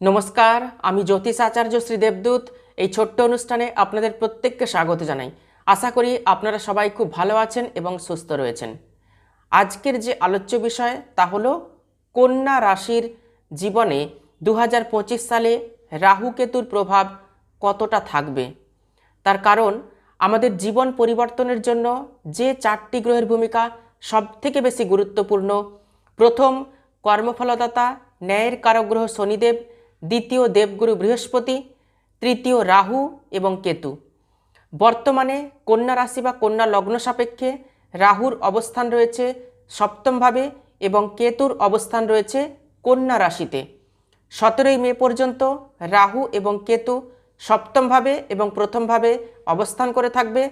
নমস্কার, আমি জ্যোতিষ আচার্য শ্রী দেবদূত। এই ছোট্ট অনুষ্ঠানে আপনাদের প্রত্যেককে স্বাগত জানাই। আশা করি আপনারা সবাই খুব ভালো আছেন এবং সুস্থ রয়েছেন। আজকের যে আলোচ্য বিষয় তা হলো কন্যা রাশির জীবনে দু হাজার পঁচিশ সালে রাহু কেতুর প্রভাব কতটা থাকবে? তার কারণ, আমাদের জীবন পরিবর্তনের জন্য যে চারটি গ্রহের ভূমিকা সবথেকে বেশি গুরুত্বপূর্ণ। প্রথম কর্মফলদাতা, ন্যায়ের কারক গ্রহ শনিদেব দ্বিতীয় দেবগুরু বৃহস্পতি, তৃতীয় রাহু এবং কেতু। বর্তমানে কন্যা রাশি বা কন্যা লগ্ন সাপেক্ষে রাহুর অবস্থান রয়েছে সপ্তমভাবে এবং কেতুর অবস্থান রয়েছে কন্যা রাশিতে। সতেরোই মে পর্যন্ত রাহু এবং কেতু সপ্তমভাবে এবং প্রথমভাবে অবস্থান করে থাকবে।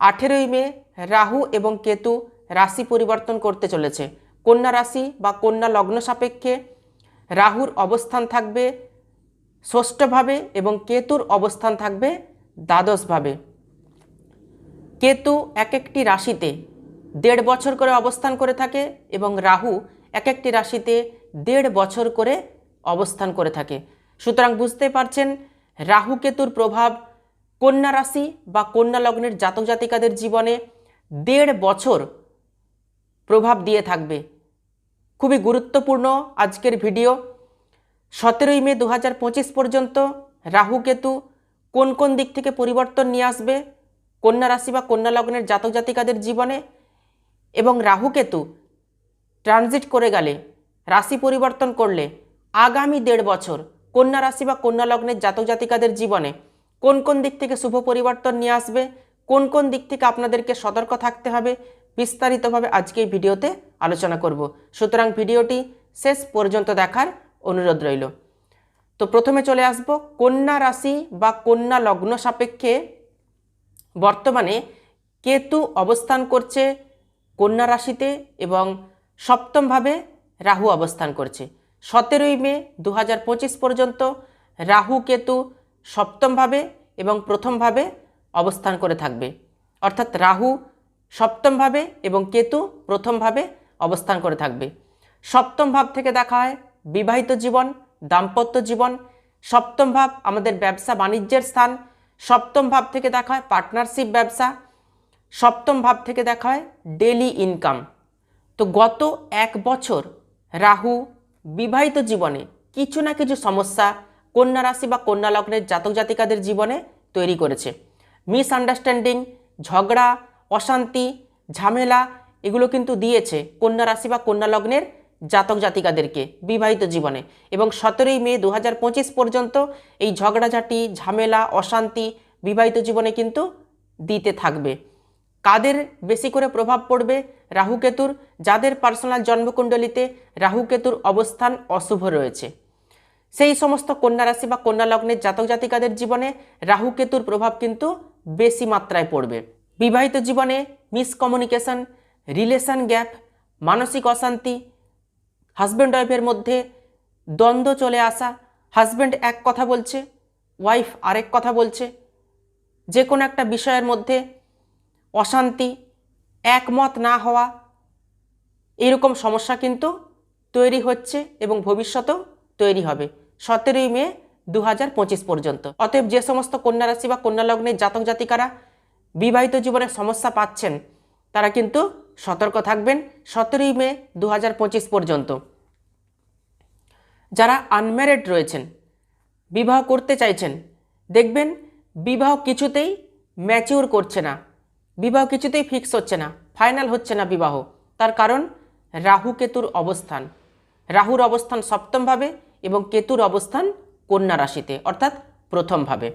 আঠেরোই মে রাহু এবং কেতু রাশি পরিবর্তন করতে চলেছে। কন্যা রাশি বা কন্যা লগ্ন সাপেক্ষে রাহুর অবস্থান থাকবে ষষ্ঠভাবে এবং কেতুর অবস্থান থাকবে দ্বাদশভাবে। কেতু এক একটি রাশিতে দেড় বছর করে অবস্থান করে থাকে এবং রাহু এক একটি রাশিতে দেড় বছর করে অবস্থান করে থাকে। সুতরাং বুঝতে পারছেন, রাহু কেতুর প্রভাব কন্যা রাশি বা কন্যা লগ্নের জাতক জাতিকাদের জীবনে দেড় বছর প্রভাব দিয়ে থাকবে। খুবই গুরুত্বপূর্ণ আজকের ভিডিও। সতেরোই মে দু হাজার পঁচিশ পর্যন্ত রাহু কেতু কোন কোন দিক থেকে পরিবর্তন নিয়ে আসবে, কন্যা রাশি বা কন্যা লগ্নের জাতক জাতিকাদের জীবনে এবং রাহু কেতু ট্রানজিট করে গেলে, রাশি পরিবর্তন করলে আগামী দেড় বছর কন্যা রাশি বা কন্যা লগ্নের জাতক জাতিকাদের জীবনে কোন কোন দিক থেকে শুভ পরিবর্তন নিয়ে আসবে, কোন কোন দিক থেকে আপনাদেরকে সতর্ক থাকতে হবে বিস্তারিতভাবে আজকে ভিডিওতে আলোচনা করব। সুতরাং ভিডিওটি শেষ পর্যন্ত দেখার অনুরোধ রইল। তো প্রথমে চলে আসব। কন্যা রাশি বা কন্যা লগ্ন সাপেক্ষে বর্তমানে কেতু অবস্থান করছে কন্যা রাশিতে এবং সপ্তমভাবে রাহু অবস্থান করছে। সতেরোই মে দু হাজার পঁচিশ পর্যন্ত রাহু কেতু সপ্তমভাবে এবং প্রথমভাবে অবস্থান করে থাকবে। অর্থাৎ রাহু সপ্তমভাবে এবং কেতু প্রথমভাবে অবস্থান করে থাকবে। সপ্তম ভাব থেকে দেখা হয় বিবাহিত জীবন, দাম্পত্য জীবন। সপ্তম ভাব আমাদের ব্যবসা বাণিজ্যের স্থান। সপ্তম ভাব থেকে দেখা হয় পার্টনারশিপ ব্যবসা। সপ্তম ভাব থেকে দেখা হয় ডেলি ইনকাম তো গত এক বছর রাহু বিবাহিত জীবনে কিছু না কিছু সমস্যা কন্যা রাশি বা কন্যা লগ্নের জাতক জাতিকাদের জীবনে তৈরি করেছে। মিসআন্ডারস্ট্যান্ডিং ঝগড়া অশান্তি, ঝামেলা, এগুলো কিন্তু দিয়েছে কন্যা রাশি বা কন্যা লগ্নের জাতক জাতিকাদেরকে বিবাহিত জীবনে। এবং সতেরোই মে দু হাজার পঁচিশ পর্যন্ত এই ঝগড়াঝাটি, ঝামেলা, অশান্তি বিবাহিত জীবনে কিন্তু দিতে থাকবে। কাদের বেশি করে প্রভাব পড়বে? রাহুকেতুর যাদের পার্সোনাল জন্মকুণ্ডলিতে রাহুকেতুর অবস্থান অশুভ রয়েছে। সেই সমস্ত কন্যা রাশি বা কন্যা লগ্নের জাতক জাতিকাদের জীবনে রাহুকেতুর প্রভাব কিন্তু বেশি মাত্রায় পড়বে। বিবাহিত জীবনে মিসকমিউনিকেশন রিলেশন গ্যাপ মানসিক অশান্তি হাজব্যান্ড ওয়াইফের মধ্যে দ্বন্দ্ব চলে আসা হাজব্যান্ড এক কথা বলছে ওয়াইফ আরেক কথা বলছে যে কোনো একটা বিষয়ের মধ্যে অশান্তি, একমত না হওয়া, এরকম সমস্যা কিন্তু তৈরি হচ্ছে এবং ভবিষ্যতেও তৈরি হবে সতেরোই মে দু হাজার পঁচিশ পর্যন্ত। অতএব যে সমস্ত কন্যা রাশি বা কন্যা লগ্নের জাতক জাতিকারা বিবাহিত জীবনে সমস্যা পাচ্ছেন, তারা কিন্তু সতর্ক থাকবেন সতেরোই মে দু হাজার পঁচিশ পর্যন্ত। যারা আনম্যারিড রয়েছেন, বিবাহ করতে চাইছেন, দেখবেন বিবাহ কিছুতেই ম্যাচিওর করছে না, বিবাহ কিছুতেই ফিক্স হচ্ছে না ফাইনাল হচ্ছে না বিবাহ। তার কারণ রাহু কেতুর অবস্থান। রাহুর অবস্থান সপ্তমভাবে এবং কেতুর অবস্থান কন্যা রাশিতে, অর্থাৎ প্রথমভাবে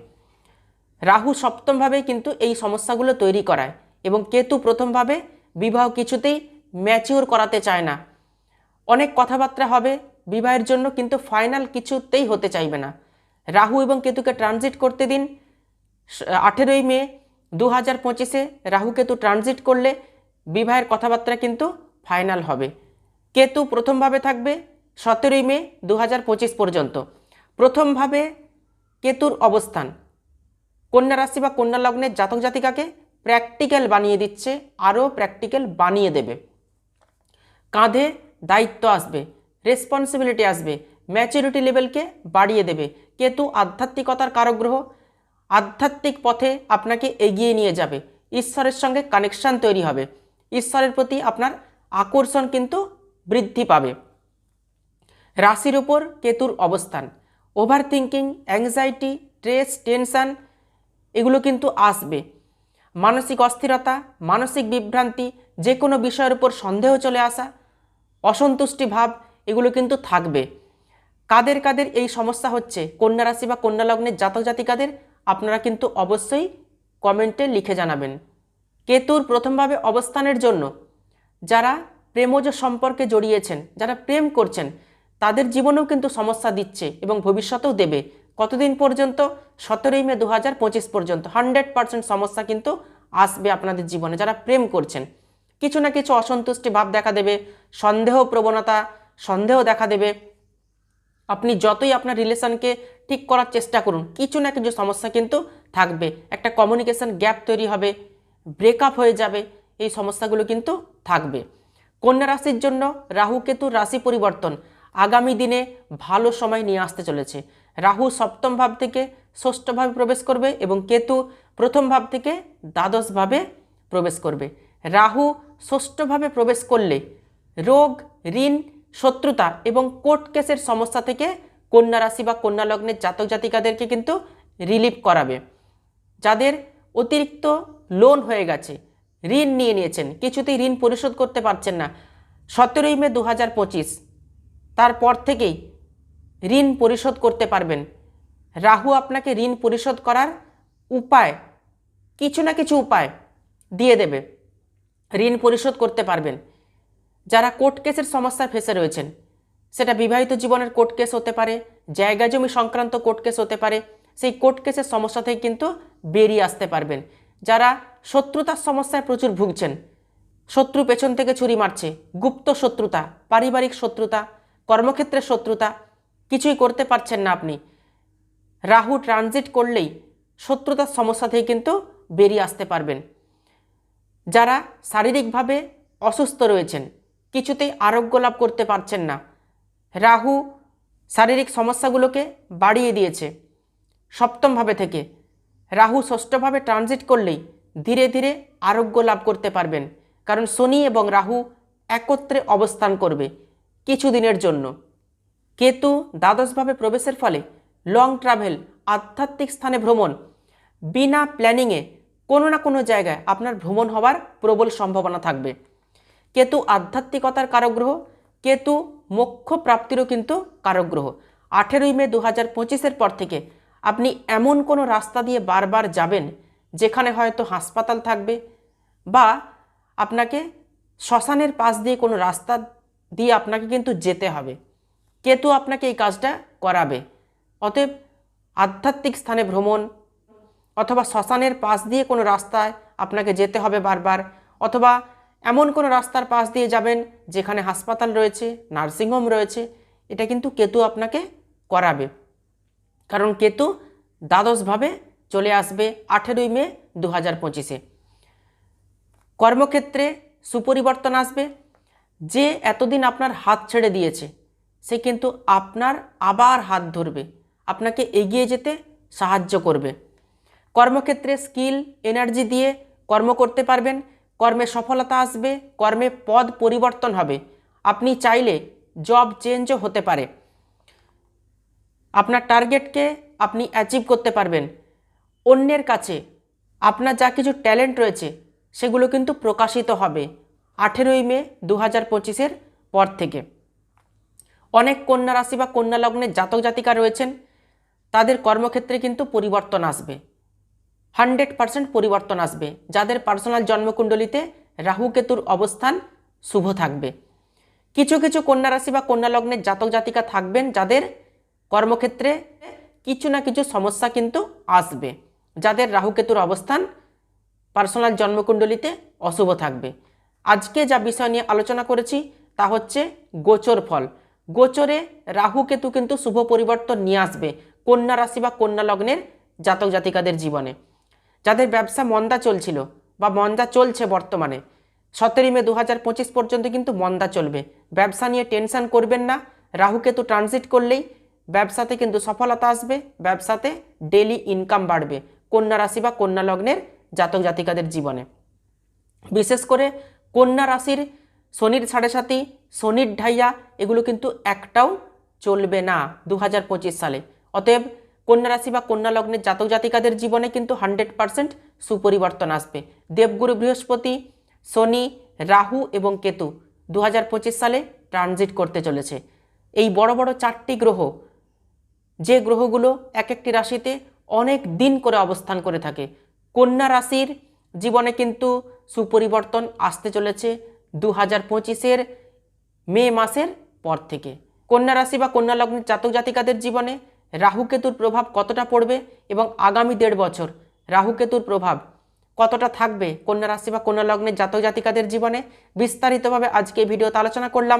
রাহু সপ্তমভাবে কিন্তু এই সমস্যাগুলো তৈরি করায় এবং কেতু প্রথমভাবে বিবাহ কিছুতেই ম্যাচিওর করাতে চায় না। অনেক কথাবার্তা হবে, বিবাহের জন্য কিন্তু ফাইনাল কিছুতেই হতে চাইবে না। রাহু এবং কেতুকে ট্রানজিট করতে দিন। আঠেরোই মে দু হাজার পঁচিশে রাহু কেতু ট্রানজিট করলে বিবাহের কথাবার্তা কিন্তু ফাইনাল হবে। কেতু প্রথমভাবে থাকবে সতেরোই মে দু হাজার পঁচিশ পর্যন্ত। প্রথমভাবে কেতুর অবস্থান। কন্যা রাশি বা কন্যা লগ্নের জাতক জাতিকাকে প্র্যাকটিক্যাল বানিয়ে দিচ্ছে, আরও প্র্যাকটিক্যাল বানিয়ে দেবে। কাঁধে দায়িত্ব আসবে রেসপন্সিবিলিটি আসবে ম্যাচুরিটি লেভেলকে বাড়িয়ে দেবে। কেতু আধ্যাত্মিকতার কারগ্রহ আধ্যাত্মিক পথে আপনাকে এগিয়ে নিয়ে যাবে। ঈশ্বরের সঙ্গে কানেকশান তৈরি হবে। ঈশ্বরের প্রতি আপনার আকর্ষণ কিন্তু বৃদ্ধি পাবে। রাশির উপর কেতুর অবস্থান। Over thinking anxiety stress tension এগুলো কিন্তু আসবে। মানসিক অস্থিরতা, মানসিক বিভ্রান্তি যে কোনো বিষয়ের উপর সন্দেহ চলে আসা, অসন্তুষ্টি ভাব, এগুলো কিন্তু থাকবে। কাদের কাদের এই সমস্যা হচ্ছে, কন্যা রাশি বা কন্যা লগ্নের জাতক জাতিকাদের, আপনারা কিন্তু অবশ্যই কমেন্টে লিখে জানাবেন। কেতুর প্রথমভাবে অবস্থানের জন্য যারা প্রেমজ সম্পর্কে জড়িয়েছেন, যারা প্রেম করছেন, তাদের জীবনেও কিন্তু সমস্যা দিচ্ছে এবং ভবিষ্যতেও দেবে। কতদিন পর্যন্ত? সতেরোই মে দু হাজার পঁচিশ পর্যন্ত। হান্ড্রেড পার্সেন্ট সমস্যা কিন্তু আসবে আপনাদের জীবনে। যারা প্রেম করছেন, কিছু না কিছু অসন্তুষ্টি ভাব দেখা দেবে, সন্দেহ প্রবণতা, সন্দেহ দেখা দেবে। আপনি যতই আপনার রিলেশনকে ঠিক করার চেষ্টা করুন, কিছু না কিছু সমস্যা কিন্তু থাকবে। একটা কমিউনিকেশন গ্যাপ তৈরি হবে ব্রেকআপ হয়ে যাবে, এই সমস্যাগুলো কিন্তু থাকবে। কন্যা রাশির জন্য রাহু কেতুর রাশি পরিবর্তন আগামী দিনে ভালো সময় নিয়ে আসতে চলেছে। রাহু সপ্তম ভাব থেকে ষষ্ঠভাবে প্রবেশ করবে এবং কেতু প্রথম ভাব থেকে দ্বাদশভাবে প্রবেশ করবে। রাহু ষষ্ঠভাবে প্রবেশ করলে রোগ, ঋণ, শত্রুতা এবং কোর্ট কেসের সমস্যা থেকে কন্যা রাশি বা কন্যা লগ্নের জাতক জাতিকাদেরকে কিন্তু রিলিফ করাবে। যাদের অতিরিক্ত লোন হয়ে গেছে, ঋণ নিয়ে নিয়েছেন, কিছুতেই ঋণ পরিশোধ করতে পারছেন না। সতেরোই মে দু হাজার পঁচিশ, তারপর থেকেই ঋণ পরিশোধ করতে পারবেন। রাহু আপনাকে ঋণ পরিশোধ করার উপায়, কিছু না কিছু উপায় দিয়ে দেবে। ঋণ পরিশোধ করতে পারবেন। যারা কোর্ট কেসের সমস্যায় ফেসে রয়েছেন, সেটা বিবাহিত জীবনের কোর্ট কেস হতে পারে, জায়গা জমি সংক্রান্ত কোর্ট কেস হতে পারে, সেই কোর্ট কেসের সমস্যা থেকে কিন্তু বেরিয়ে আসতে পারবেন। যারা শত্রুতার সমস্যায় প্রচুর ভুগছেন, শত্রু পেছন থেকে ছুরি মারছে, গুপ্ত শত্রুতা, পারিবারিক শত্রুতা, কর্মক্ষেত্রের শত্রুতা কিছুই করতে পারছেন না আপনি। রাহু ট্রানজিট করলেই শত্রুতার সমস্যা থেকে কিন্তু বেরিয়ে আসতে পারবেন। যারা শারীরিকভাবে অসুস্থ রয়েছেন, কিছুতেই আরোগ্য লাভ করতে পারছেন না। রাহু শারীরিক সমস্যাগুলোকে বাড়িয়ে দিয়েছে সপ্তমভাবে থেকে। রাহু ষষ্ঠভাবে ট্রানজিট করলেই ধীরে ধীরে আরোগ্য লাভ করতে পারবেন। কারণ শনি এবং রাহু একত্রে অবস্থান করবে কিছুদিনের জন্য। কেতু দ্বাদশভাবে প্রবেশের ফলে লং ট্রাভেল, আধ্যাত্মিক স্থানে ভ্রমণ, বিনা প্ল্যানিংয়ে কোনো না কোনো জায়গায় আপনার ভ্রমণ হওয়ার প্রবল সম্ভাবনা থাকবে। কেতু আধ্যাত্মিকতার কারগ্রহ কেতু মোক্ষ প্রাপ্তিরও কিন্তু কারগ্রহ আঠেরোই মে দু হাজার পঁচিশের পর থেকে আপনি এমন কোনো রাস্তা দিয়ে বারবার যাবেন যেখানে হয়তো হাসপাতাল থাকবে বা আপনাকে শ্মশানের পাশ দিয়ে কোনো রাস্তা দিয়ে আপনাকে কিন্তু যেতে হবে। কেতু আপনাকে এই কাজটা করাবে? অতএব আধ্যাত্মিক স্থানে ভ্রমণ অথবা শ্মশানের পাশ দিয়ে কোনো রাস্তায় আপনাকে যেতে হবে বারবার, অথবা এমন কোনো রাস্তার পাশ দিয়ে যাবেন যেখানে হাসপাতাল রয়েছে, নার্সিংহোম রয়েছে, এটা কিন্তু কেতু আপনাকে করাবে। কারণ কেতু দ্বাদশভাবে চলে আসবে আঠেরোই মে দু হাজার পঁচিশে। কর্মক্ষেত্রে সুপরিবর্তন আসবে। যে এতদিন আপনার হাত ছেড়ে দিয়েছে সে কিন্তু আপনার আবার হাত ধরবে, আপনাকে এগিয়ে যেতে সাহায্য করবে। কর্মক্ষেত্রে স্কিল, এনার্জি দিয়ে কর্ম করতে পারবেন, কর্মে সফলতা আসবে, কর্মে পদ পরিবর্তন হবে। আপনি চাইলে জব চেঞ্জও হতে পারে। আপনার টার্গেটকে আপনি অ্যাচিভ করতে পারবেন। অন্যের কাছে আপনার যা কিছু ট্যালেন্ট রয়েছে, সেগুলো কিন্তু প্রকাশিত হবে আঠেরোই মে দু হাজার পঁচিশের পর থেকে। অনেক কন্যা রাশি বা কন্যা লগ্নের জাতক জাতিকা রয়েছেন। তাদের কর্মক্ষেত্রে কিন্তু পরিবর্তন আসবে। হান্ড্রেড পারসেন্ট পরিবর্তন আসবে। যাদের পার্সোনাল জন্মকুণ্ডলিতে রাহু কেতুর অবস্থান শুভ থাকবে। কিছু কিছু কন্যা রাশি বা কন্যা লগ্নের জাতক জাতিকা থাকবেন যাদের কর্মক্ষেত্রে কিছু না কিছু সমস্যা কিন্তু আসবে। যাদের রাহু কেতুর অবস্থান পার্সোনাল জন্মকুণ্ডলিতে অশুভ থাকবে। আজকে যা বিষয় নিয়ে আলোচনা করেছি তা হচ্ছে গোচর ফল। গোচরে রাহু কেতু কিন্তু শুভ পরিবর্তন নিয়ে আসবে, কন্যা রাশি বা কন্যা লগ্নের জাতক জাতিকাদের জীবনে। যাদের ব্যবসা মন্দা চলছিল বা মন্দা চলছে বর্তমানে, সতেরোই মে দু হাজার পঁচিশ পর্যন্ত কিন্তু মন্দা চলবে। ব্যবসা নিয়ে টেনশন করবেন না রাহুকেতু ট্রানজিট করলেই ব্যবসাতে কিন্তু সফলতা আসবে, ব্যবসাতে ডেলি ইনকাম বাড়বে, কন্যা রাশি বা কন্যা লগ্নের জাতক জাতিকাদের জীবনে। বিশেষ করে কন্যা রাশির শনির সাড়ে সাতি শনির ঢাইয়া, এগুলো কিন্তু একটাও চলবে না দু হাজার পঁচিশ সালে। অতএব কন্যা রাশি বা কন্যা লগ্নের জাতক জাতিকাদের জীবনে কিন্তু হান্ড্রেড পারসেন্ট সুপরিবর্তন আসবে। দেবগুরু বৃহস্পতি, শনি, রাহু এবং কেতু দু হাজার পঁচিশ সালে ট্রানজিট করতে চলেছে। এই বড় বড় চারটি গ্রহ, যে গ্রহগুলো এক একটি রাশিতে অনেক দিন করে অবস্থান করে থাকে। কন্যা রাশির জীবনে কিন্তু সুপরিবর্তন আসতে চলেছে দু হাজার পঁচিশের মে মাসের পর থেকে। কন্যা রাশি বা কন্যা লগ্নের জাতক জাতিকাদের জীবনে রাহুকেতুর প্রভাব কতটা পড়বে এবং আগামী দেড় বছর রাহুকেতুর প্রভাব কতটা থাকবে কন্যা রাশি বা কন্যা লগ্নের জাতক জাতিকাদের জীবনে? বিস্তারিতভাবে আজকে ভিডিওতে আলোচনা করলাম।